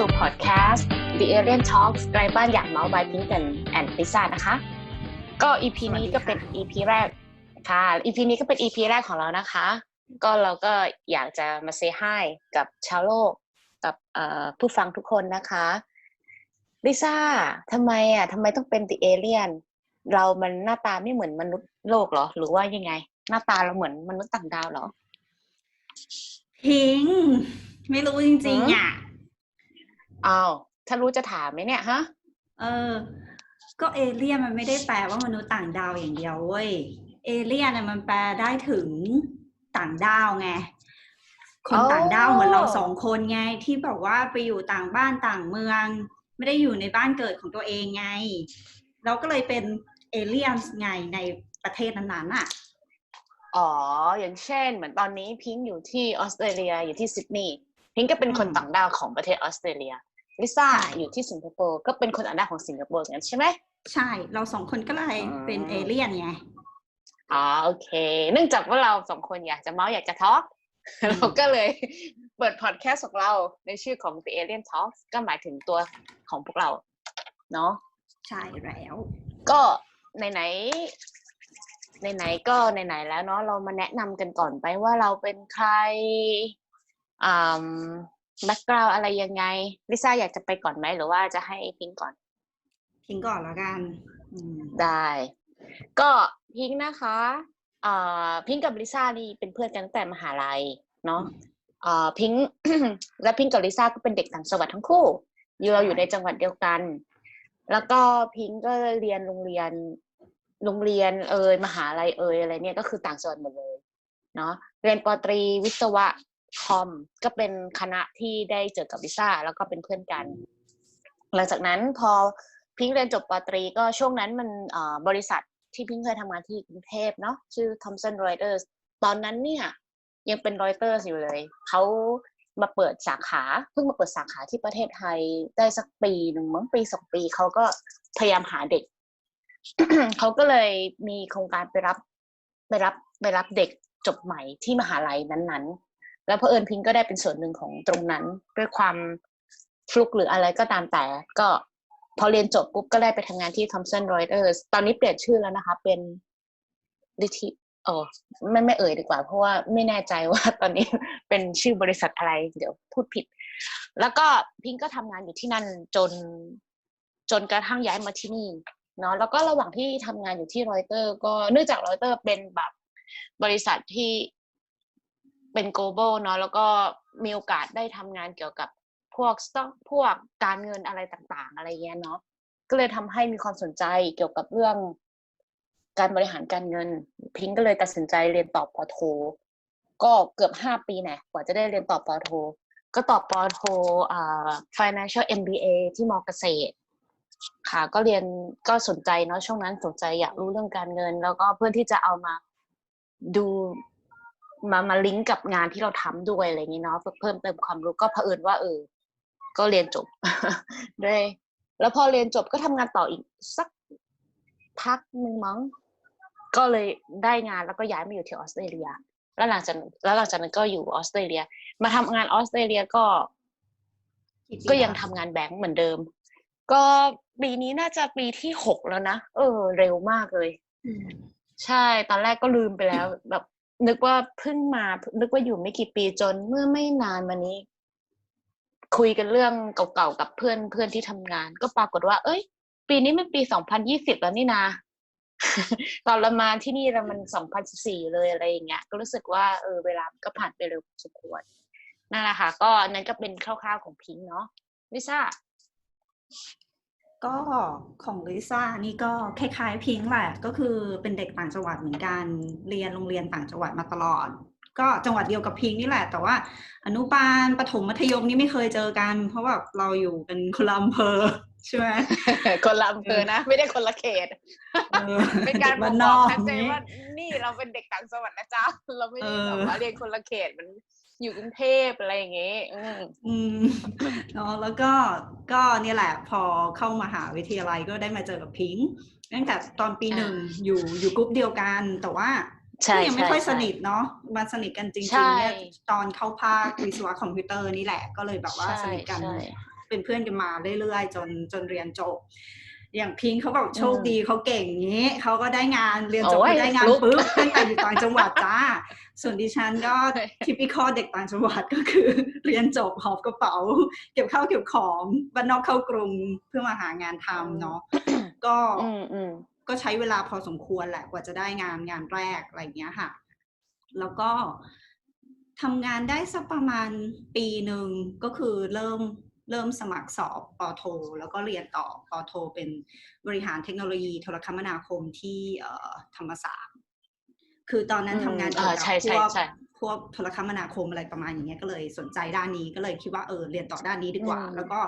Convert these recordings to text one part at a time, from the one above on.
สู่พอดแคสต์ The Alien Talks ไกลบ้านอยากเมาส์บายพิงกันแอนด์ลิซ่านะคะ ก็ EP นี้ก็เป็น EP แรกค่ะ EP นี้ก็เป็น EP แรกของเรานะคะ ก็เราก็อยากจะมาเซฮายกับชาวโลกกับเอ่อผู้ฟังทุกคนนะคะลิซ่าทำไมอะทำไมต้องเป็น The Alien เรามันหน้าตาไม่เหมือนมนุษย์โลกเหรอ หรือว่ายังไง หน้าตาเราเหมือนมนุษย์ต่างดาวเหรอพิงค์ไม่รู้จริงๆอะ อ้าวถ้ารู้จะถามไหมเนี่ยฮะเออ ก็เอเลี่ยนมันไม่ได้แปลว่ามนุษย์ต่างดาวอย่างเดียวเว้ยเอเลี่ยนน่ะมันแปลได้ถึงต่างดาวไงคนอ๋อต่างดาวเหมือนเราสองคนไง ที่แบบว่าไปอยู่ต่างบ้านต่างเมือง ไม่ได้อยู่ในบ้านเกิดของตัวเองไง เราก็เลยเป็นเอเลี่ยนไงในประเทศนั้นๆอะอ๋อ อย่างเช่น เหมือนตอนนี้พิงค์อยู่ที่ออสเตรเลียอยู่ที่ซิดนีย์พิงค์ก็เป็นคนอืมต่างดาวของประเทศออสเตรเลีย ลิซ่าใช่อยู่ที่สิงคโปร์ก็เป็นคนต่างดาวของสิงคโปร์อย่างนั้นใช่ไหมใช่ เราสองคนก็เลยอืมเป็นเอเลี่ยนไงอ๋อโอเค เนื่องจากว่าเราสองคนอยากจะเมาส์อยากจะทอล์กอืมเราก็เลยเปิดพอดแคสต์ของเราในชื่อของ The Alien Talks ก็หมายถึงตัวของพวกเรา เนาะใช่แล้ว ก็ไหนๆไหนๆก็ไหนๆแล้วเนาะเรามาแนะนำกันก่อนไปว่าเราเป็นใครอ่า แบ็กกราวอะไรยังไงลิซ่าอยากจะไปก่อนไหมหรือว่าจะให้พิงก่อน พิงก่อนแล้วกันอืมได้ ก็พิงนะคะอ่าพิงกับลิซ่านี่เป็นเพื่อนกันตั้งแต่มหาลัยเนาะอ่าพิงและพิงกับลิซ่าก็เป็นเด็กต่างจังหวัดทั้งคู่อยู่เราอยู่ในจังหวัดเดียวกัน แล้วก็พิงก็เรียนโรงเรียนโรงเรียนเอ่ยมหาลัยเอ่ยอะไรเนี่ยก็คือต่างจังหวัดหมดเลยเนาะเรียนปอตรีวิศวะ คอมก็เป็นคณะที่ได้เจอกับลิซ่าแล้วก็เป็นเพื่อนกัน หลังจากนั้นพอพิงเรียนจบปตรีก็ช่วงนั้นมันบริษัทที่พิงเคยทำงานที่กรุงเทพเนาะชื่อ Thomson Reuters ตอนนั้นเนี่ยยังเป็น Reuters อยู่เลย เขามาเปิดสาขาเพิ่งมาเปิดสาขาที่ประเทศไทยได้สักปีหนึ่งมั้งปีสองปีเขาก็พยายามหาเด็ก เขาก็เลยมีโครงการไปรับไปรับไปรับเด็กจบใหม่ที่มหาลัยนั้นๆ แล้วเพอเอิญพิงก็ได้เป็นส่วนหนึ่งของตรงนั้น ด้วยความฟลุกหรืออะไรก็ตามแต่ ก็พอเรียนจบปุ๊บก็ได้ไปทำงานที่ Thomson Reuters ตอนนี้เปลี่ยนชื่อแล้วนะคะ เป็นดิทิเออไม่ไม่เอ่ยดีกว่า เพราะว่าไม่แน่ใจว่าตอนนี้เป็นชื่อบริษัทอะไร เดี๋ยวพูดผิด แล้วก็พิงก็ทำงานอยู่ที่นั่นจนจนกระทั่งย้ายมาที่นี่เนาะแล้วก็ระหว่างที่ทำงานอยู่ที่รอยเตอร์ ก็เนื่องจากรอยเตอร์เป็นแบบบริษัทที่ เป็น global เนาะแล้วก็มีโอกาสได้ทำงานเกี่ยวกับพวก stock พวกการเงินอะไรต่างๆ อะไรเงี้ยเนาะก็เลยทำให้มีความสนใจเกี่ยวกับเรื่องการบริหารการเงิน พิงก์ก็เลยตัดสินใจเรียนต่อปอโท ก็เกือบห้าปีแน่กว่าจะได้เรียนต่อปอโท ก็ต่อปอโทอ่า financial MBA ที่มอเกษตร ค่ะ ก็เรียนก็สนใจเนาะช่วงนั้นสนใจอยากรู้เรื่องการเงิน แล้วก็เพื่อที่จะเอามาดู มามาลิงก์กับงานที่เราทำด้วยอะไรอย่างนี้เนาะเพื่อเพิ่มเติมความรู้ก็เผอิญว่าเออ ก็เรียนจบด้วยแล้วพอเรียนจบก็ทำงานต่ออีกสักพักหนึ่งมั้งก็เลยได้งานแล้วก็ย้ายมาอยู่ที่ออสเตรเลีย แล้วหลังจากแล้วหลังจากนั้นก็อยู่ออสเตรเลีย มาทำงานออสเตรเลียก็กี่ปีก็ยังละทำงานแบงก์เหมือนเดิม ก็ปีนี้น่าจะปีที่หกแล้วนะเออ เร็วมากเลยอืมใช่ ตอนแรกก็ลืมไปแล้ว แบบ นึกว่าเพิ่งมา นึกว่าอยู่ไม่กี่ปีจนเมื่อไม่นานมานี้ คุยกันเรื่องเก่าๆกับเพื่อนเพื่อนที่ทำงาน ก็ปรากฏว่า เอ้ย ปีนี้มันปีสองพันยี่สิบแล้วนี่นาตอนเรามาที่นี่เรามันสองพันสิบสี่เลยอะไรอย่างเงี้ย ก็รู้สึกว่าเออเวลาก็ผ่านไปเร็วพอสมควรนั่นแหละค่ะ ก็นั่นก็เป็นคร่าวๆของพิงค์เนาะลิซ่า ก็ของลิซ่านี่ก็คล้ายๆพิงค์แหละก็คือเป็นเด็กต่างจังหวัดเหมือนกันเรียนโรงเรียนต่างจังหวัดมาตลอด ก็จังหวัดเดียวกับพิงค์นี่แหละ แต่ว่าอนุบาลประถมมัธยมนี่ไม่เคยเจอกัน เพราะแบบเราอยู่เป็นคนละอำเภอใช่ไหมคนละอำเภอนะ ไม่ได้คนละเขตเออเป็นการบบ้อกนบนอกอกชัดเจนนี้ว่านี่เราเป็นเด็กต่างจังหวัดนะจ๊ะเราไม่ได้เออแบบว่าเรียนคนละเขตมัน อยู่กรุงเทพอะไรอย่างเงี้ยอืมอืมเนาะแล้วก็ก็เนี่ยแหละพอเข้ามหาวิทยาลัยก็ได้มาเจอกับพิงค์ตั้งแต่ตอนปีหนึ่งอยู่อยู่กลุ่มเดียวกันแต่ว่าใช่ก็ยังไม่ใช่ค่อยสใช่นิทเนาะมาสนิทกันจริงใช่ๆเนี่ยตอนเข้าภาควิศวะคอมพิวเตอร์นี่แหละ ก็เลยแบบว่าสใช่นิทกันใช่ไปเป็นเพื่อนกันมาเรื่อยๆ จนจนเรียนจบ อย่างพิงค์เขาแบบโชคดีเขาเก่งอย่างนี้เขาก็ได้งานเรียนจบโอ้ยก็ได้งานฟลุกปุ๊บตั้งแต่อยู่ต่างจังหวัดจ้า ส่วนดิฉันก็ทิปิคอเด็กต่างจังหวัดก็คือ เรียนจบหอบกระเป๋า เก็บข้าวเก็บของบ้านนอกเข้ากรุงเพื่อมาหางานทำเนาะก็อืมอืมก็ใช้เวลาพอสมควรแหละกว่าจะได้งานงานแรกอะไรอย่างเงี้ยค่ะ แล้วก็ทำงานได้สักประมาณปีหนึ่งก็คือเริ่มเริ่มสมัครสอบปอโท แล้วก็เรียนต่อปอโท เป็นบริหารเทคโนโลยีโทรคมนาคมที่เอ่อธรรมศาสตร์ คือตอนนั้นทำงานเกี่ยวอ่ากับใช่พใช่วกใช่พวกโทรคมนาคมอะไรประมาณอย่างเงี้ยก็เลยสนใจด้านนี้ก็เลยคิดว่าเออเรียนต่อด้านนี้ดีกว่าอืมแล้วก็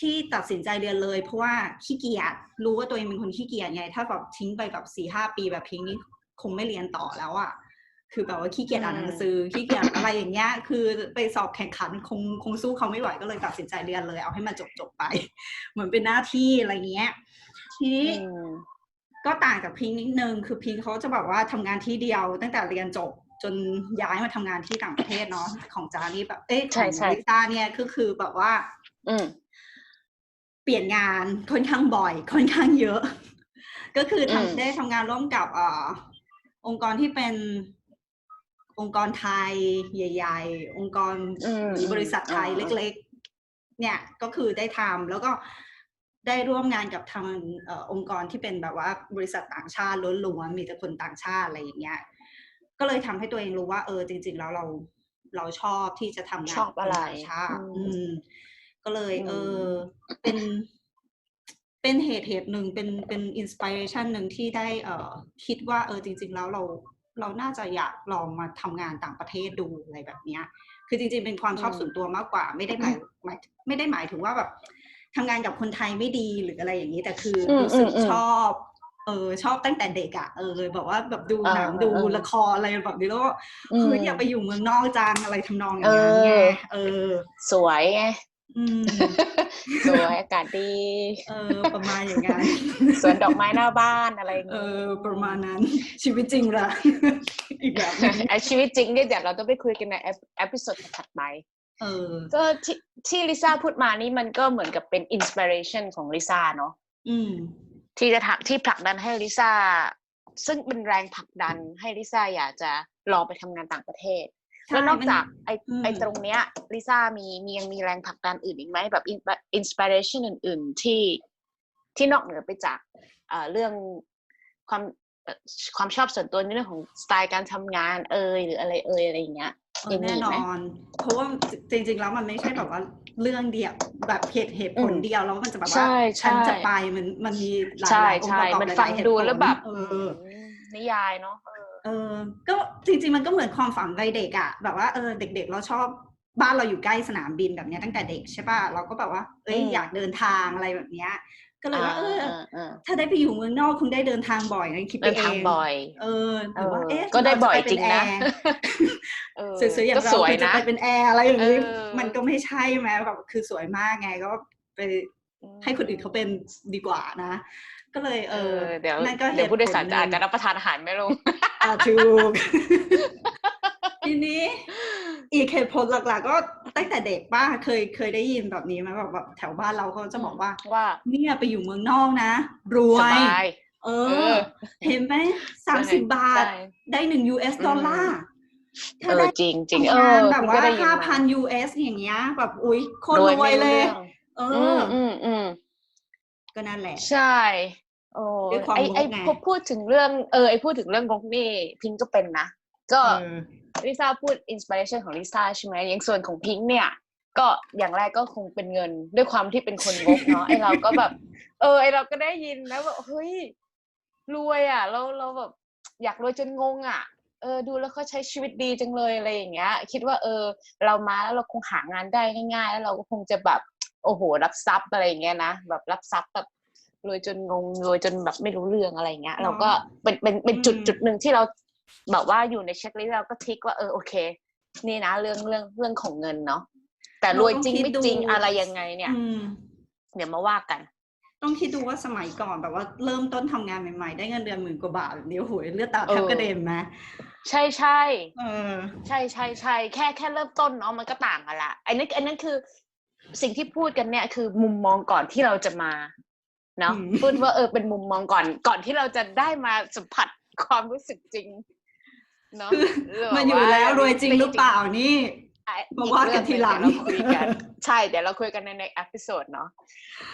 ที่ตัดสินใจเรียนเลย เพราะว่าขี้เกียจรู้ว่าตัวเองเป็นคนขี้เกียจไง ถ้าแบบทิ้งไปแบบสี่ห้าปีแบบพิงนี้คงไม่เรียนต่อแล้วอะคือแบบว่าขี้เกียจอ่านหนังสือขี้เกียจอะไรอย่างเงี้ย คือไปสอบแข่งขันคงคงสู้เขาไม่ไหวก็เลยตัดสินใจเรียนเลย เอาให้มันจบจบๆไป เหมือนเป็นหน้าที่อะไรเงี้ย ทีนี้อืม ก็ต่างกับพิงค์นิดนึงคือพิงค์เขาจะแบบว่าทำงานที่เดียว ตั้งแต่เรียนจบจนย้ายมาทำงานที่ต่างประเทศเนาะของจานี่แบบเอ๊ะขใช่องใช่ลิซ่าเนี่ยก็คือแบบว่า อืมเปลี่ยนงานค่อนข้างบ่อย ค่อนข้างเยอะ ก็คืออืมทำได้ทำงานร่วมกับเอ่อองค์กรที่เป็นองค์กรไทยใหญ่ ๆ องค์กรอืมหรือบริษัทไทยอ่าเล็ก ๆ เนี่ยก็คือได้ทำแล้วก็ ได้ร่วมงานกับทางเออองค์กรที่เป็นแบบว่าบริษัทต่างชาติล้วนๆมีแต่คนต่างชาติอะไรอย่างเงี้ยก็เลยทำให้ตัวเองรู้ว่า เออ จริง ๆ แล้วเราเราชอบที่จะทำงานชอบอะไรกับคนต่างชาติอืมอืมก็เลยอืมเออเป็น เป็นเหตุเหตุหนึ่งเป็นเป็นอินสปิเรชันหนึ่งที่ได้เอ่อคิดว่าเออจริง ๆ แล้วเราเราน่าจะอยากลองมาทำงานต่างประเทศดูอะไรแบบเนี้ย คือจริง ๆ เป็นความชอบอืมส่วนตัวมากกว่า ไม่ได้หมายหมายไม่ได้หมายถึงว่าแบบ ทำงานกับคนไทยไม่ดีหรืออะไรอย่างนี้ แต่คืออมรู้สึกอืมอืมชอบเออชอบตั้งแต่เด็กอะ่ะเออแบบว่าแบบดูหนังอ่าดูอ่าละครอะไรแบบนี้แล้วก็อืมคืออยากไปอยู่เมืองนอกจังอะไรทำนองอย่างนั้นไงเออเออ สวยไงอืมสวยอากาศดี เออ ประมาณอย่างนั้นสวนดอกไม้หน้าบ้านอะไรอย่างเองี้อประมาณนั้น ชีวิตจริงละอีกแบบหนึงไอชีวิตจริงเนี่ยเดี๋ยวเราต้องไปคุยกันในเอพิโซดถัดไป เออ ก็ที่ที่ลิซ่าพูดมานี่มันก็เหมือนกับเป็นอินสปิเรชันของลิซ่าเนาะอืม ที่จะทำที่ผลักดันให้ลิซ่าซึ่งเป็นแรงผลักดันให้ลิซ่าอยากจะลองไปทำงานต่างประเทศใช่แล้วนอกมันจากไออืมไอตรงเนี้ยลิซ่ามีมียังมีแรงผลักดันอื่นอีกไหมแบบอินสปิเรชันอื่น ๆที่ที่นอกเหนือไปจากเอ่อเรื่องความเอ่อ ความชอบส่วนตัวในเรื่องของสไตล์การทำงานเอยหรืออะไรเอยอะไรอย่างเงี้ยเออยังมีแน่อีกนไหมอน เพราะว่าจริง ๆ แล้วมันไม่ใช่แบบว่าเรื่องเดียวแบบเหตุเหตุผลอืมเดียวแล้วมันจะแบบใช่ว่าใช่ฉันจะไปมันมันมีหลายใช่ๆองค์ใช่ประกอบมันหฟัลางยๆเหตุดูผลแล้วแบบเออนิยายเนาะเออเออ ก็จริง ๆ มันก็เหมือนความฝันวัยเด็กอะแบบว่าเออเด็ก ๆ เราชอบบ้านเราอยู่ใกล้สนามบินแบบเนี้ยตั้งแต่เด็กใช่ป่ะเราก็แบบว่า เอ้ยอืมอยากเดินทางอะไรแบบเนี้ย ก็เลยว่าเออาอ่าถ้าได้ไปอยู่เมืองนอกคงได้เดินทางบ่อยนะคิดไปเดินเอทางงบ่อย เออหรือว่าเออเอ๊ะก็ได้เาบ่อยปเป็จริงนะแอร์เออสวยๆอย่างก็เราสวยคือจะนะไปเป็นแอร์อะไรอย่างนี้เออมันก็ไม่ใช่ไหมแบบคือสวยมากไงก็ไปให้คนอื่นเขาเป็นดีกว่านะ ก็เลยเอเอออเดี๋ยวนั่นก็เดี๋ยวผู้โดยสารเหจะตุผลหอาจนึ่จะงรับประทานอาหารไม่ลงอ่าถูกทีนี้อีกเหตุผลหลักๆก็ ตั้งแต่เด็กป้าเคยเคยได้ยินแบบนี้ไหมแบบแบบแถวบ้านเราเขาจะบอกว่าว่าเนี่ยไปอยู่เมืองนอกนะ รวสยบายเอเอออ เห็นไหมสามสิบบาทใช่ได้หนึ่ง US ดอลลาร์เอถ้าอได้จริงจริงเอทำงานอแบบพี่ว่าก็ได้ยิห้ามาพัน US อย่างเงี้ย แบบอุ้ยโคนรไม่วยเลยรื่องเออือมออืมอืมก็นั่นแหละ ใช่โอ้ด้วยความไอไองกไงพอพูดถึงเรื่องเออไอพูดถึงเรื่องงกนี่พิงก็เป็นนะ ก็เออ ลิซ่าพูดอินสปิเรชันของลิซ่าใช่ไหมอย่างส่วนของพิงค์เนี่ย ก็อย่างแรกก็คงเป็นเงินด้วยความที่เป็นคนงกเนาะไอเราก็แบบ เออไอเราก็ได้ยินแล้วแบบเฮ้ยรวยอะ เราเราแบบอยากรวยจนงงอะเออดูแล้วเขาใช้ชีวิตดีจังเลยอะไรอย่างเงี้ย คิดว่าเออ เรามาแล้วเราคงหางานได้ง่าย ๆ แล้วเราก็คงจะแบบโอ้โห รับทรัพย์อะไรอย่างเงี้ยนะแบบรับทรัพย์แบบรวยจนงงรวยจนแบบไม่รู้เรื่องอะไรอย่างเงี้ย เราก็เป็นเป็นเป็นจุดจุดหนึ่งที่เรา แบบว่าอยู่ในเช็คลิสต์เราก็ทิกว่าเออโอเค นี่นะเรื่องเรื่องเรื่องของเงินเนาะแต่รวยจริงไม่จริงอะไรยังไงเนี่ยอืมเดี๋ยวมาว่ากัน ต้องคิดดูว่าสมัยก่อนแบบว่าเริ่มต้นทำงานใหม่ๆ ได้เงินเดือนหมื่นกว่าบาทแบบนี้โอ้โหเลือดตาแทบเออกระเด็นไหมใช่ใช่เออใช่ใช่ใช่แค่แค่เริ่มต้นเนาะมันก็ต่างกันละอันนี้อันนั้นคือ สิ่งที่พูดกันเนี่ยคือมุมมองก่อนที่เราจะมาเนาะอืมพูดว่าเออเป็นมุมมองก่อนก่อนที่เราจะได้มาสัมผัสความรู้สึกจริง เนาะคือมันอยู่แล้วรวยจริงหรือเปล่านี่อะมาว่ากันทีหลังเดี๋ยวเราคุยกัน ใช่ เดี๋ยวเราคุยกันในในเอพิโซดเนาะ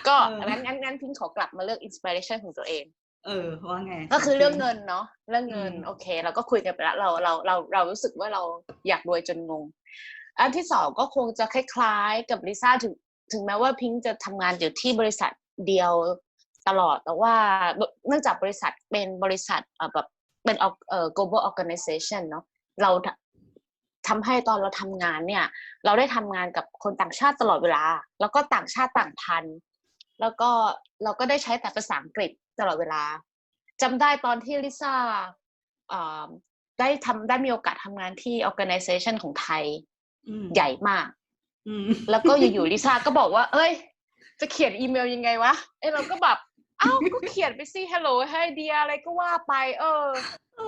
ก็เอองั้นงั้นงั้นพิงขอกลับมาเลือกอินสปิเรชันของตัวเอง เออว่าไง ก็คือเรื่องเงินเนาะเรื่องเงินอืมโอเค เราก็คุยกันไปแล้วเราเราเราเรารู้สึกว่าเราอยากรวยจนงง อันที่สองก็คงจะคล้ายๆกับลิซ่าถึงถึงแม้ว่าพิงค์จะทำงานอยู่ที่บริษัทเดียวตลอดแต่ว่าเนื่องจากบริษัทเป็นบริษัทเอ่อแบบ เป็นเอ่อ global organization เนาะเราททำให้ตอนเราทำงานเนี่ย เราได้ทำงานกับคนต่างชาติตลอดเวลา แล้วก็ต่างชาติต่างพันธุ์แล้วก็เราก็ได้ใช้แต่ภาษาอังกฤษตลอดเวลาจำได้ตอนที่ลิซ่าอ่าได้ทำได้มีโอกาสทำงานที่ organization ของไทยอืมใหญ่มากอืมแล้วก็อยู่ๆลิซ่าก็บอกว่า เอ้ย จะเขียนอีเมลยังไงวะเอ้ยเราก็แบบเอ้าก็เขียนไปสิ hello hey dear อะไรก็ว่าไป เออ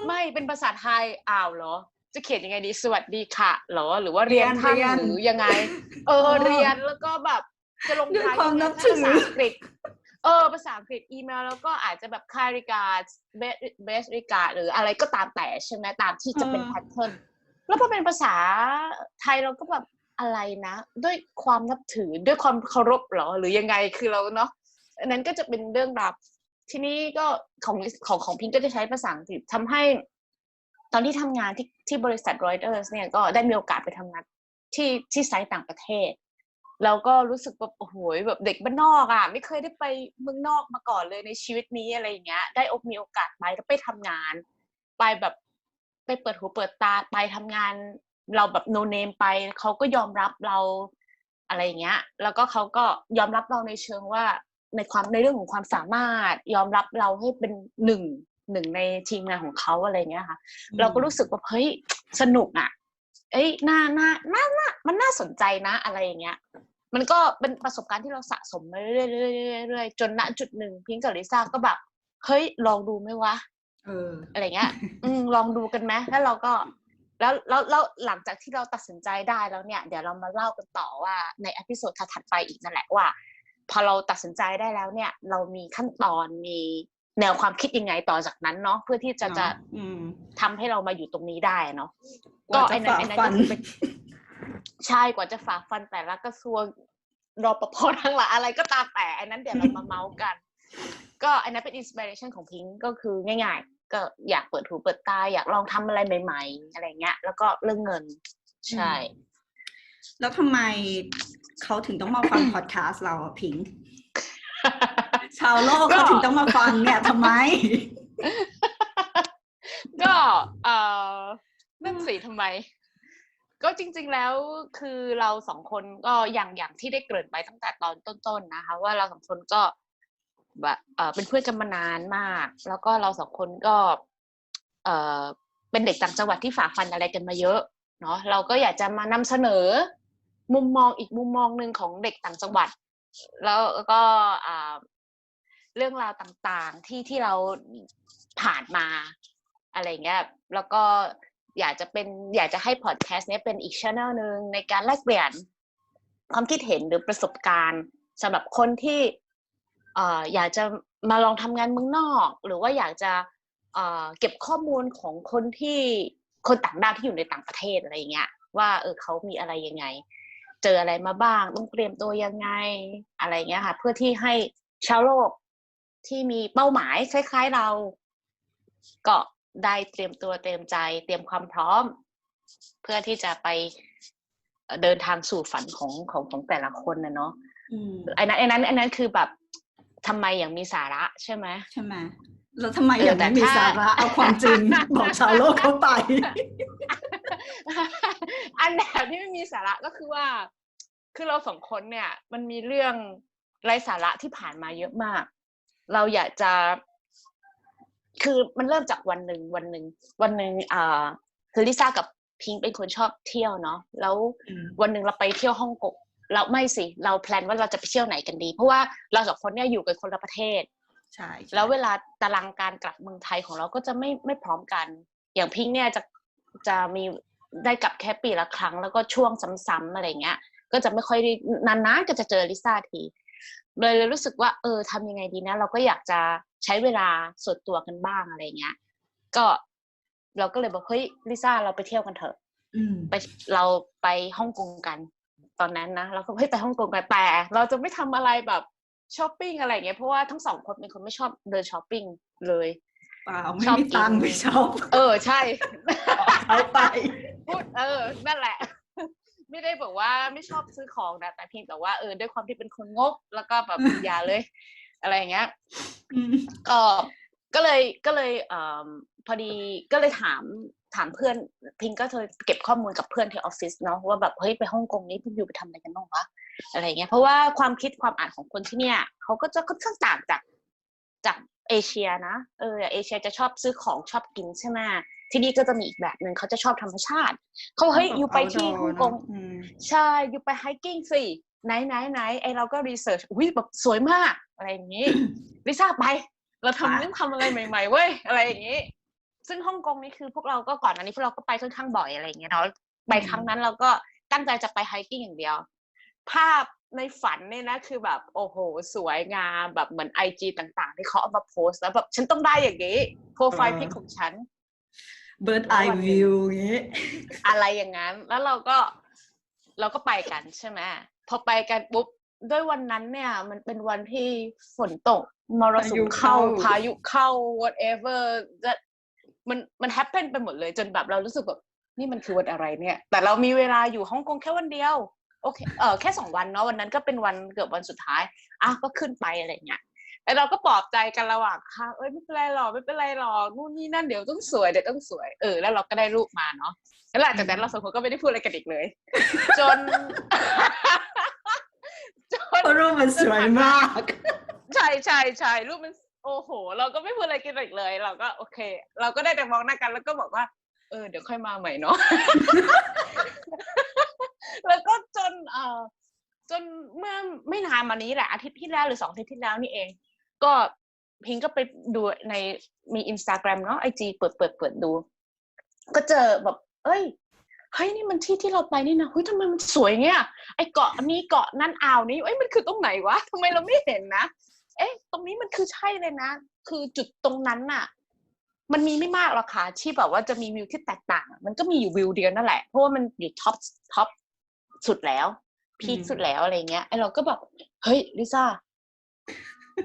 ไม่เป็นภาษาไทยอ้าวเหรอ จะเขียนยังไงดีสวัสดีค่ะเหรอหรือว่าเรียนท่านหรือยังไง เออเรียนแล้วก็แบบจะลงด้วยท้ายความยังไงนับถือภาษาอังกฤษเออภาษาอังกฤษอีเมลแล้วก็อาจจะแบบ c a r i g a r d best best regard หรืออะไรก็ตามแต่ใช่ไหมตามที่จะเป็นเออแพทเทิร์นแล้วพอเป็นภาษาไทยเราก็แบบอะไรนะ ด้วยความนับถือด้วยความเคารพเหรอหรือยังไงคือเราเนาะ อันนั้นก็จะเป็นเรื่องราวทีนี้ก็ของของของพิงก็จะใช้ภาษาอังกฤษทำให้ ตอนที่ทำงานที่ที่บริษัทรอยเ e อร์สเนี่ยก็ได้มีโอกาสไปทำงานที่ที่ไซต์ต่างประเทศแล้วก็รู้สึกแบบโอ้โหแบบเด็กบ้านนอกอะ ไม่เคยได้ไปเมืองนอกมาก่อนเลยในชีวิตนี้อะไรอย่างเงี้ย ได้อกมีโอกาสไปแล้วไปทำงาน ไปแบบไปเปิดหูเปิดตาไปทำงาน เราแบบโนเนมไปเขาก็ยอมรับเราอะไรอย่างเงี้ย แล้วก็เขาก็ยอมรับเราในเชิงว่า ในความในเรื่องของความสามารถยอมรับเราให้เป็นหนึ่งหนึ่งในทีมงานของเขาอะไรอย่างเงี้ยค่ะ เราก็รู้สึกว่าเฮ้ยสนุกอะ เอ้ยน่าน่าน่าน่ามันน่าสนใจนะอะไรอย่างเงี้ย มันก็เป็นประสบการณ์ที่เราสะสมมาเรื่อยๆเรื่อยๆเรื่อยๆจนณจุดหนึ่งพิงกับลิซ่าก็แบบเฮ้ยลองดูไหมวะเอออะไรเงี้ย อืมลองดูกันไหมแล้วเราก็แล้วแล้วแล้วหลังจากที่เราตัดสินใจได้แล้วเนี่ย เดี๋ยวเรามาเล่ากันต่อว่าในอพิโซดถัดๆไปอีกนั่นแหละว่า พอเราตัดสินใจได้แล้วเนี่ย เรามีขั้นตอนมีแนวความคิดยังไงต่อจากนั้นเนาะเพื่อที่จะจะอืมทำให้เรามาอยู่ตรงนี้ได้เนาะกว่าไอ้จะนั่นฝ่าไอ้นั่นฟัก็นคือเป็นใช่กว่าจะฝ่าฟันแต่ละกระทรวงรปภทั้งหลายอะไรก็ตามแต่อันนั้นเดี๋ยวเรามาเมาส์กัน ก็อันนั้นเป็นอินสปิเรชันของพิงก็คือง่ายๆ ก็อยากเปิดหูเปิดตาอยากลองทำอะไรใหม่ ๆ อะไรเงี้ย แล้วก็เรื่องเงิน ใช่ แล้วทำไมเขาถึงต้องมาฟังพอดแคสต์เราอะพิงค์ชาวโลกก็เขาถึงต้องมาฟังเนี่ยทำไม ก็เออนั่นสิทำไม ก็จริง ๆแล้วคือเราสองคนก็อย่างอย่างที่ได้เกริ่นไปตั้งแต่ตอนต้น ๆ นะคะ ว่าเราสองคนก็แบบเออเป็นเพื่อนกันมานานมาก แล้วก็เราสองคนก็ เออเป็นเด็กต่างจังหวัดที่ฝ่าฟันอะไรกันมาเยอะเนาะเราก็อยากจะมานำเสนอ มุมมองอีกมุมมองหนึ่งของเด็กต่างจังหวัด แล้วก็เรื่องราวต่างๆที่ที่เราผ่านมาอะไรเงี้ยแล้วก็อยากจะเป็นอยากจะให้พอดแคสต์นี้เป็นอีกช่องหนึ่งในการแลกเปลี่ยนความคิดเห็นหรือประสบการณ์สำหรับคนที่อยากจะมาลองทำงานเมืองนอก หรือว่าอยากจะเก็บข้อมูลของคนที่คนต่างด้าวที่อยู่ในต่างประเทศอะไรเงี้ยว่าเออเขามีอะไรยังไง เจออะไรมาบ้าง ต้องเตรียมตัวยังไงอะไรเงี้ยค่ะ เพื่อที่ให้ชาวโลกที่มีเป้าหมายคล้าย ๆเรา ก็ได้เตรียมตัวเตรียมใจ เตรียมความพร้อม เพื่อที่จะไปเอ่อเดินทางสู่ฝันของของของแต่ละคนนะเนาะอืมไอ้นั้นไอ้นั้นไอ้นั้นคือแบบทำไมอย่างมีสาระใช่ไหมใช่ไหมแล้วทำไมเอออย่างแต่ไม่มีถ้าสาระเอาความจริงบอกชาวโลกเข้าไป อันแบบที่ไม่มีสาระก็คือว่า คือเราสองคนเนี่ย มันมีเรื่องไร้สาระที่ผ่านมาเยอะมาก เราอยากจะ คือมันเริ่มจากวันหนึ่งวันหนึ่งวันหนึ่งอ่าคือลิซ่ากับพิงค์เป็นคนชอบเที่ยวเนาะแล้วอืมวันหนึ่งเราไปเที่ยวฮ่องกงเราไม่สิ เราแพลนว่าเราจะไปเที่ยวไหนกันดี เพราะว่าเราสองคนเนี่ยอยู่กันคนละประเทศใช่ใช่แล้วเวลาตารางการกลับเมืองไทยของเราก็จะไม่ไม่พร้อมกัน อย่างพิงค์เนี่ยจะจะมี ได้กลับแค่ปีละครั้ง แล้วก็ช่วงซ้ำๆอะไรเงี้ย ก็จะไม่ค่อยได้นานๆก็จะเจอลิซ่าทีเลยเลยรู้สึกว่าเออทำยังไงดีนะ เราก็อยากจะใช้เวลาส่วนตัวกันบ้างอะไรเงี้ย ก็เราก็เลยบอกเฮ้ยลิซ่าเราไปเที่ยวกันเถอะอืมไปเราไปฮ่องกงกัน ตอนนั้นนะเราก็เฮ้ยไปฮ่องกงกันแต่ เราจะไม่ทำอะไรแบบช้อปปิ้งอะไรอย่างเงี้ยเพราะว่าทั้งสองคนเป็นคนไม่ชอบเดินช้อปปิ้งเลย เปล่าไม่ชอบมีตังค์กินไปชอบเออใช่ เอาไป พูดเออ นั่นแหละ ไม่ได้บอกว่าไม่ชอบซื้อของนะแต่เพียงแต่ว่าเออด้วยความที่เป็นคนงก แล้วก็แบบ อย่าเลย อะไรอย่างเงี้ย อืมก็ก็เลยก็เลยเอ่อพอดีก็เลยถามถามเพื่อน พิงก็เคยเก็บข้อมูลกับเพื่อนที่ออฟฟิศเนาะว่าแบบเฮ้ยไปฮ่องกงนี้พวกอยู่ไปทำอะไรกันบ้างวะอะไรเงี้ยเพราะว่าความคิดความอ่านของคนที่เนี่ยเขาก็จะค่อนข้างต่างจากจาก เอเชียนะเออเอเชียจะชอบซื้อของชอบกินใช่ไหมที่นี่ก็จะมีอีกแบบหนึ่งเขาจะชอบธรรมชาติ เขาเฮ้ยอยู่ไปที่ฮ่องกงอืมใช่อยู่ไปไฮกิ้งสิไหนไหนไหนไอเราก็รีเสิร์ชอุ้ยแบบสวยมาก อะไรอย่างนี้ลิซ่าไป เราทำไปเรื่องทำอะไรใหม่ ๆ เว้ย อะไรอย่างนี้ ซึ่งฮ่องกงนี่คือพวกเราก็ก่อนอันนี้พวกเราก็ไปค่อนข้างบ่อยอะไรอย่างเงี้ยเนาะไปครั้งนั้นเราก็ตั้งใจจะไปไฮกิ้งอย่างเดียว ภาพ ในฝันเนี่ยนะคือแบบโอ้โห สวยงามแบบเหมือนไอจีต่างๆ ที่เขาเอามาโพสต์แล้วแบบฉันต้องได้อย่างนี้โปรไฟล์พิกของฉันเบิร์ดไอแล้ววันหนึ่งวิวอย่างงี้อะไรอย่างนั้น แล้วเราก็เราก็ไปกันใช่ไหมพอไปกันปุ๊บด้วยวันนั้นเนี่ย มันเป็นวันที่ฝนตกมรสุมเข้าพายุเข้า whatever จะมันมันแฮปเ e นไปหมดเลยจนแบบเรารู้สึกแบบนี่มันคือวันอะไรเนี่ย แต่เรามีเวลาอยู่ฮ่องกงแค่วันเดียว โอเคเออแค่สองวันเนาะวันนั้นก็เป็นวันเกือบวันสุดท้ายอะก็ขึ้นไปอะไรเงี้ยแล้วเราก็ปลอบใจกันระหว่างทางเอ้ยไม่เป็นไรหรอกไม่เป็นไรหรอกนู่นนี่นั่นเดี๋ยวต้องสวยเดี๋ยวต้องสวยเออแล้วเราก็ได้รูปมาเนาะแล้วหลังจากนั้นเราสองคนก็ไม่ได้พูดอะไรกันอีกเลย จนจนเพราะรูปมันสวยมาก ใช่ใช่ใช่รูปมันโอ้โห เราก็ไม่พูดอะไรกันอีกเลย เราก็โอเค เราก็ได้แต่มองหน้ากันแล้วก็บอกว่า เออเดี๋ยวค่อยมาใหม่เนาะ แล้วก็จนเอ่อจนเมื่อไม่นานมานี้แหละอาทิตย์ที่แล้วหรือสองอาทิตย์ที่แล้วนี่เอง ก็พิงก็ไปดูในมีอินสตาแกรมเนาะไอจีเปิดเปิดเปิดดู ก็เจอแบบ เอ้ยเฮ้ยนี่มันที่ที่เราไปนี่นะเฮ้ยทำไมมันสวยเงี้ยไอเกาะนี้เกาะนั่นอ่าวนี้เอ้ยมันคือตรงไหนวะทำไมเราไม่เห็นนะเอ๊ะ ตรงนี้มันคือใช่เลยนะ คือจุดตรงนั้นน่ะ มันมีไม่มากหรอกค่ะที่แบบว่าจะมีวิวที่แตกต่าง มันก็มีอยู่วิวเดียวนั่นแหละ เพราะว่ามันอยู่ท็อปท็อป สุดแล้ว พีคอืมสุดแล้วอะไรเงี้ยไอเราก็แบบเฮ้ยลิซ่า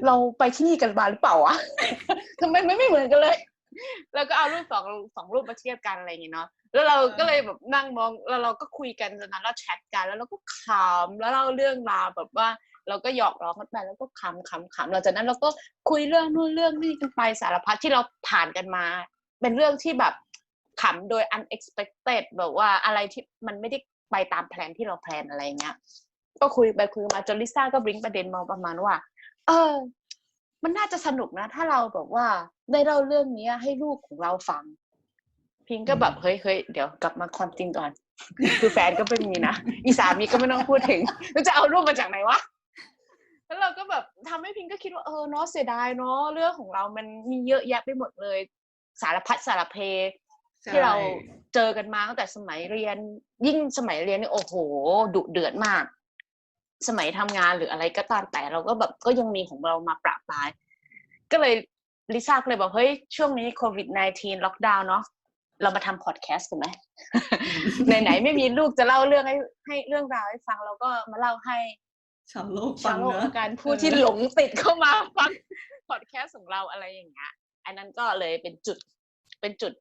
เราไปที่นี่กันมาหรือเปล่าวะทำไมไม่ไม่เหมือนกันเลย แล้วก็เอารูปสองสองรูปมาเทียบกันอะไรอย่างเงี้ยเนาะแล้วเราก็เลยแบบนั่งมองแล้วเราก็คุยกันตอนนั้นเราแชทกันแล้วเราก็ขำแล้วเล่าเรื่องราวแบบว่า เราก็หยอกล้อกันไปแล้วก็ขำขำขำหลังจากนั้นเราก็คุยเรื่องนู่นเรื่องนี่กันไปสารพัดที่เราผ่านกันมา เป็นเรื่องที่แบบขำโดย unexpected แบบว่าอะไรที่มันไม่ได้ ไปตามแผนที่เราแพลนอะไรอย่างเงี้ย ก็คุยไปคุยมาจนลิซ่าก็บริงประเด็นมาประมาณว่า เออ มันน่าจะสนุกนะ ถ้าเราแบบว่าได้เล่าเรื่องนี้ให้ลูกของเราฟัง พิงก็แบบเฮ้ยเฮ้ยเดี๋ยวกลับมาความจริงก่อน คือแฟนก็ไม่มีนะอีสามีก็ไม่ต้องพูดถึงแล้วจะเอารูปมาจากไหนวะแล้วเราก็แบบทำให้พิงก็คิดว่าเออเนาะเสียดายเนาะเรื่องของเรามันมีเยอะแยะไปหมดเลย สารพัดสารเพ ที่เราเจอกันมาตั้งแต่สมัยเรียน ยิ่งสมัยเรียนนี่โอ้โหดุเดือดมาก สมัยทำงานหรืออะไรก็ตามแต่เราก็แบบก็ยังมีของเรามาปราบปราย ก็เลยลิซ่าก็เลยบอกเฮ้ยช่วงนี้โควิด -19 ล็อกดาวน์เนาะเรามาทำพอดแคสต์กันไหมไหนๆไม่มีลูกจะเล่าเรื่องให้ให้เรื่องราวให้ฟังเราก็มาเล่าให้ชาวโลกฟัชางวโลกเนอะละกันผู้เออที่หลงติดเข้ามาฟังพอดแคสต์ของเราอะไรอย่างเงี้ยอันนั้นก็เลยเป็นจุดเป็นจุด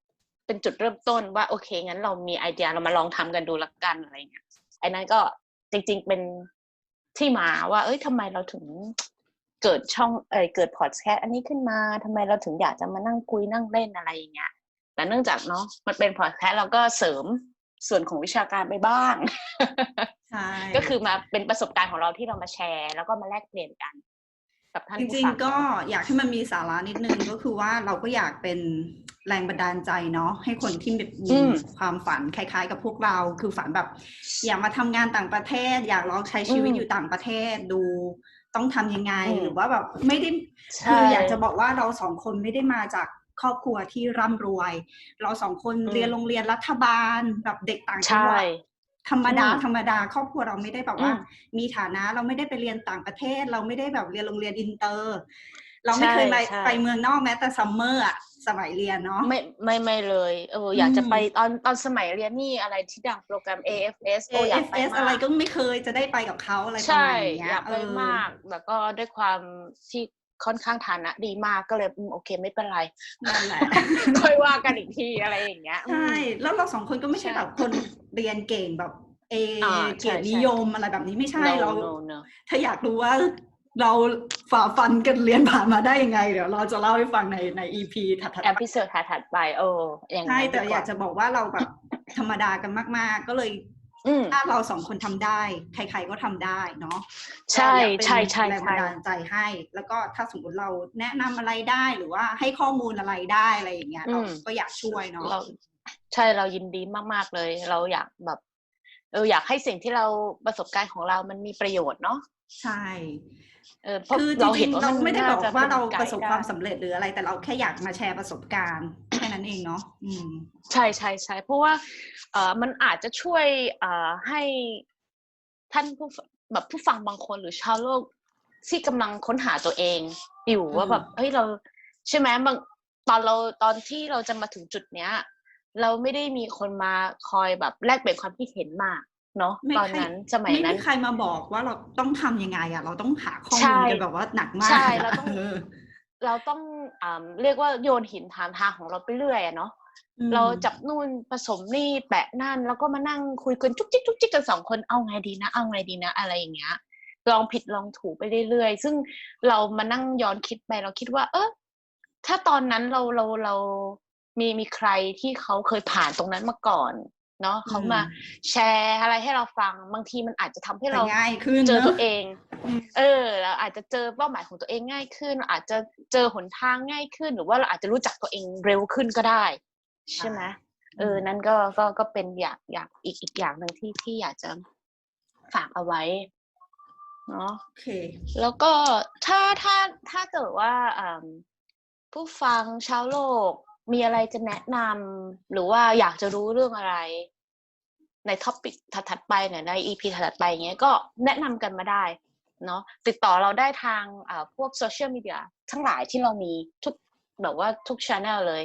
เป็นจุดเริ่มต้นว่าโอเคงั้นเรามีไอเดียเรามาลองทำกันดูละกันอะไรเงี้ยอันนั้นก็จริง ๆ เป็นที่มาว่า เอ้ยทำไมเราถึงเกิดช่องเอยเกิดพอดแคสต์อันนี้ขึ้นมาทำไมเราถึงอยากจะมานั่งคุยนั่งเล่นอะไรอย่างเงี้ยแต่เนื่องจากเนาะมันเป็นพอดแคสต์เราก็เสริมส่วนของวิชาการไปบ้างใช่ก็คือมาเป็นประสบการณ์ของเราที่เรามาแชร์ แล้วก็มาแลกเปลี่ยนกันกับท่านจผู้ริงฟังๆก็อยากให้มันมีสาระนิดนึงก็คือว่าเราก็อยากเป็น แรงบันดาลใจเนาะให้คนที่มีอืมความฝันคล้ายๆ กับพวกเรา คือฝันแบบ อยากมาทำงานต่างประเทศ อยากลองใช้ชีวิตอืมอยู่ต่างประเทศดูต้องทำยังไงอืมหรือว่าแบบไม่ได้ใช่คืออยากจะบอกว่าเราสองคนไม่ได้มาจากครอบครัวที่ร่ำรวย เราสองคนอืมเรียนโรงเรียนรัฐบาลแบบเด็กต่างจังใช่หวัดธรรมดาอืมธรรมดาครอบครัวเราไม่ได้แบบว่าอืมมีฐานะเราไม่ได้ไปเรียนต่างประเทศ เราไม่ได้แบบเรียนโรงเรียนอินเตอร์ เราไม่เคยไปใช่ไปเมืองนอกแม้แต่ซัมเมอร์อะสมัยเรียนเนาะไม่ไม่ไม่เลยเอออยากจะอืมไปตอนตอนสมัยเรียนนี่อะไรที่ดังโปรแกรม AFS โออยากไป AFS มากอะไรก็ไม่เคยจะได้ไปกับเขาอะไรประใช่มาณอย่างเงี้อยยากไปเออมากแล้วก็ด้วยความที่ค่อนข้างฐานะดีมากก็เลยอืมโอเคไม่เป็นไรนั่นแหละค่อยว่ากันอีกทีอะไรอย่างเงี้ยใช่แล้วเราสองคนก็ไม่ใช่ใช่แบบคนเรียนเก่งแบบเออ่าเกียรติใช่นิยมอะไรแบบนี้ไม่ใช่ No, เรา no, no ถ้าอยากรู้ว่า เราฝ่าฟันกันเรียนผ่านมาได้ยังไง เดี๋ยวเราจะเล่าให้ฟังในใน EP ถัดๆเอไปพิโซดถัดๆไปเอออย่างใช่นั้นแต่ดีอยากจะบอกว่าเราแบบธรรมดากันมากๆ ก็เลยอืมถ้าเราสองคนทำได้ ใครๆก็ทำได้เนาะใช่ก็อยากเป็นใช่ใช่แรงบัใช่นดาลใจให้ แล้วก็ถ้าสมมติเราแนะนำอะไรได้หรือว่าให้ข้อมูลอะไรได้อะไรอย่างเงี้ยเราก็อยากช่วยเนาะเราใช่เรายินดีมากๆเลย เราอยากแบบเอออยากให้สิ่งที่เราประสบการณ์ของเรามันมีประโยชน์เนาะใช่เออเพราะ คือจเราริเห็นงๆว่าเรามันไม่ได้บอกน่จว่าเราไกด์ประสบความได้สำเร็จหรืออะไร แต่เราแค่อยากมาแชร์ประสบการณ์แค่นั้นเองเนาะอืมใช่ใช่ใช่เพราะว่าเออมันอาจจะช่วยเอ่อให้ท่านผู้ฟแบบผู้ฟังบางคนหรือชาวโลกที่กำลังค้นหาตัวเอง อยู่ว่าอืมแบบเฮ้ยเราใช่ไหมบางตอนเราตอนที่เราจะมาถึงจุดเนี้ย เราไม่ได้มีคนมาคอยแบบแลกเปลี่ยนความคิดเห็นมาก เนาะไม่ตอนใครนั้นสมัยไม่นั้มีนใครมาบอกว่าเราต้องทำยังไงอะเราต้องหาข้อใช่มูลกันแบบว่าหนักมากใช่อะเราต้องเออเราต้องอ่าเรียกว่าโยนหินถามทางของเราไปเรื่อยอะเนาะอืมเราจับนู่นผสมนี่แปะนั่น แล้วก็มานั่งคุยกันจุกจิกจุกจิกกันสองคนเอาไงดีนะ เอาไงดีนะ อะไรอย่างเงี้ยลองผิดลองถูกไปเรื่อยๆ ซึ่งเรามานั่งย้อนคิดไปเราคิดว่า เออถ้าตอนนั้นเราเราเรามีมีใครที่เขาเคยผ่านตรงนั้นมาก่อน เนาะเขามาแชร์อะไรให้เราฟังบางทีมันอาจจะทำให้แต่เราง่ายขึ้นเจอนะตัวเองอืมเออเราอาจจะเจอเป้าหมายของตัวเองง่ายขึ้นเราอาจจะเจอหนทางง่ายขึ้น หรือว่าเราอาจจะรู้จักตัวเองเร็วขึ้นก็ได้ ใช่ไหมเออ นั่นก็ก็ก็เป็นอยากอยากอีกอีกอย่างหนึ่งที่ที่อยากจะฝากเอาไว้เนาะโอเค แล้วก็ถ้าถ้าถ้าเกิดว่าอืมผู้ฟังชาวโลก มีอะไรจะแนะนำหรือว่าอยากจะรู้เรื่องอะไร ในท็อปิกถัดๆไปเนี่ยใน EP ถัดๆไปอย่างเงี้ยก็แนะนำกันมาได้เนาะติดต่อเราได้ทางอ่าพวกโซเชียลมีเดียทั้งหลายที่เรามีทุกแบบว่าทุกช anel เลย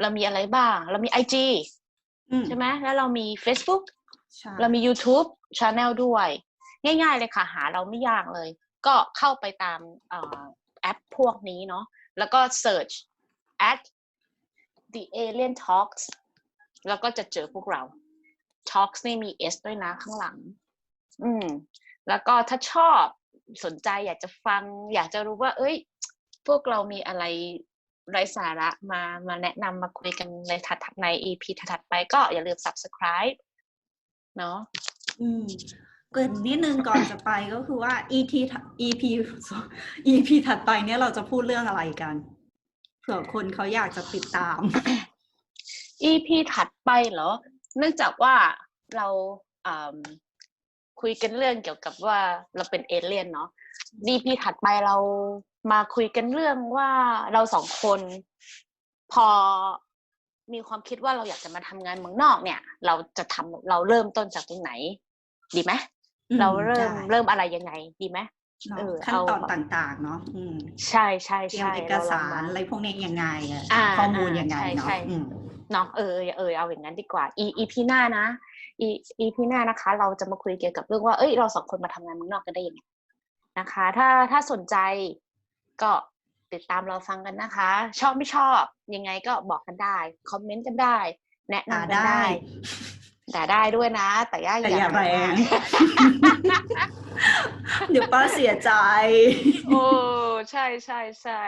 เรามีอะไรบ้าง เรามี IG อืมใช่ไหมแล้วเรามี Facebook ใช่เรามี YouTube Channel ด้วย ง่าย ๆ เลยค่ะ หาเราไม่ยากเลย ก็เข้าไปตามเอ่อแอปพวกนี้เนาะแล้วก็ search at the alien talks แล้วก็จะเจอพวกเรา talks นี่มี s ด้วยนะข้างหลัง อืม แล้วก็ถ้าชอบสนใจอยากจะฟัง อยากจะรู้ว่า เอ้ย พวกเรามีอะไรไร้สาระมามาแนะนำมาคุยกันในถัดๆใน EP ถัดๆไปก็อย่าลืม subscribe เนาะอืมเกรินนิดนึงก่อนจะไปก็คือว่า ET ถัด EP EP ถัดไปเนี่ยเราจะพูดเรื่องอะไรกันเผื่อคนเขาอยากจะติดตาม EP ถัดไปเหรอ เนื่องจากว่าเราอืมคุยกันเรื่องเกี่ยวกับว่าเราเป็นเอเลี่ยนเนาะ EP ถัดไปเรามาคุยกันเรื่องว่าเราสองคนพอมีความคิดว่าเราอยากจะมาทำงานเมืองนอกเนี่ย เราจะทำเราเริ่มต้นจากตรงไหน ดีไหมอืมเราเริ่มได้เริ่มอะไรยังไง ดีไหมเนอะเออ ขั้นเอาตอนต่างๆ เนาะอืมใช่ใช่เตรียมใช่เอกเรลสาองรมาอะไรพวกนี้ยังไงอะอ่าข้อมูลอ่ายังไงใช่เนาะใช่อืมเนาะเออเออเอาอย่างนั้นดีกว่า e EP หน้านะ e EP หน้านะคะ เราจะมาคุยเกี่ยวกับเรื่องว่าเอ้ยเราสองคนมาทำงานเมืองนอกกันได้ยังไงนะคะ ถ้าถ้าสนใจก็ติดตามเราฟังกันนะคะ ชอบไม่ชอบยังไงก็บอกกันได้ คอมเมนต์กันได้ แนะนำกันด่าได้ได้ด่าได้ด้วยนะ แต่อย่าแต่อย่าแรงมาก เดี๋ยวป้าเสียใจ โอ้ใช่ใช่ใช่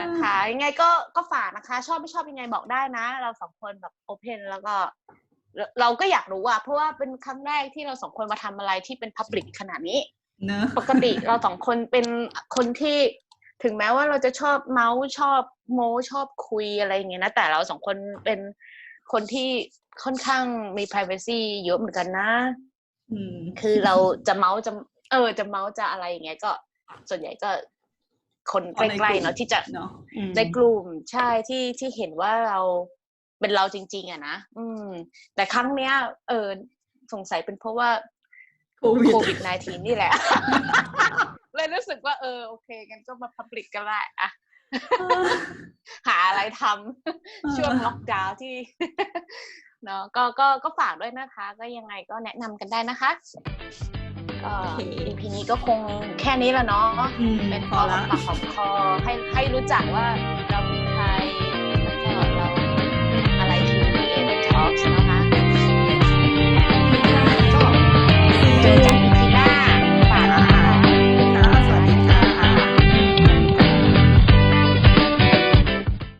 นะคะยังไงก็ก็ฝากนะคะ ชอบไม่ชอบยังไงบอกได้นะ เราสองคนแบบโอเพนแล้วก็ เราเราก็อยากรู้อะเพราะว่าเป็นครั้งแรกที่เราสองคนมาทำอะไรที่เป็นพับลิกขนาดนี้เนอะปกติเราสองคนเป็นคนที่ถึงแม้ว่าเราจะชอบเมาส์ชอบโมชอบคุยอะไรอย่างเงี้ยนะ แต่เราสองคนเป็นคนที่ค่อนข้างมี p r i เวซีเยอะเหมือนกันนะ อืม คือเราจะเมาส์จะ เออ จะเมาส์จะอะไรอย่างเงี้ยก็ ส่วนใหญ่ก็คนใกล้ๆเนาะที่จะเนาะอืมในกลุ่มใช่ที่ที่เห็นว่าเราเป็นเราจริง ๆอะนะอืม แต่ครั้งเนี้ย เออสงสัยเป็นเพราะว่าโควิดโควิด -19 นี่แหละ เลยรู้สึกว่า เออโอเคงั้นก็มาพับลิกกันได้อะหาอะไรทำช่วงล็อกดาวน์ที่ เนาะก็ก็ก็ฝากด้วยนะคะ ก็ยังไงก็แนะนำกันได้นะคะก็อีพีนี้ก็คงแค่นี้และเนาะเป็นพอละปากของคอให้ให้รู้จักว่าเราเป็นใครแล้วก็เราอะไรคือเป็นท็อปนะคะ